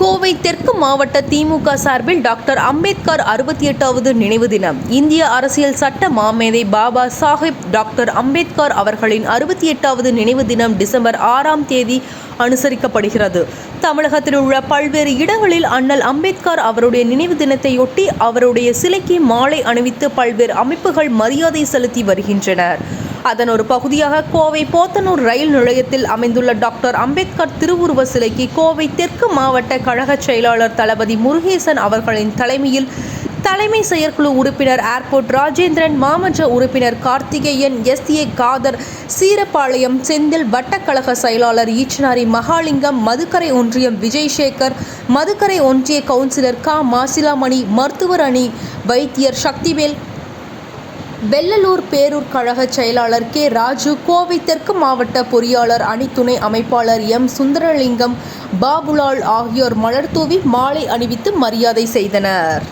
கோவை தெற்கு மாவட்ட திமுக சார்பில் டாக்டர் அம்பேத்கர் அறுபத்தி எட்டாவது நினைவு தினம். இந்திய அரசியல் சட்ட மாமேதை பாபா சாஹிப் டாக்டர் அம்பேத்கர் அவர்களின் அறுபத்தி எட்டாவது நினைவு தினம் டிசம்பர் ஆறாம் தேதி அனுசரிக்கப்படுகிறது. தமிழகத்தில் உள்ள பல்வேறு இடங்களில் அண்ணல் அம்பேத்கர் அவருடைய நினைவு தினத்தையொட்டி அவருடைய சிலைக்கு மாலை அணிவித்து பல்வேறு அமைப்புகள் மரியாதை செலுத்தி வருகின்றனர். அதன் ஒரு பகுதியாக கோவை போத்தனூர் ரயில் நிலையத்தில் அமைந்துள்ள டாக்டர் அம்பேத்கர் திருவுருவ சிலைக்கு கோவை தெற்கு மாவட்ட கழக செயலாளர் தளபதி முருகேசன் அவர்களின் தலைமையில் தலைமை செயற்குழு உறுப்பினர் ஏர்போர்ட் ராஜேந்திரன் மாமன்ற உறுப்பினர் கார்த்திகேயன் எஸ் ஏ காதர் சீரப்பாளையம் செந்தில் வட்டக்கழக செயலாளர் ஈச்சனாரி மகாலிங்கம் மதுக்கரை ஒன்றியம் விஜய்சேகர் மதுக்கரை ஒன்றிய கவுன்சிலர் கா. மாசிலாமணி மருத்துவர் அணி வைத்தியர் சக்திவேல் வெள்ளலூர் பேரூர் கழக செயலாளர் கே ராஜு கோவை தெற்கு மாவட்ட பொறியாளர் அணி துணை அமைப்பாளர் எம் சுந்தரலிங்கம் பாபுலால் ஆகியோர் மலர்தூவி மாலை அணிவித்து மரியாதை செய்தனர்.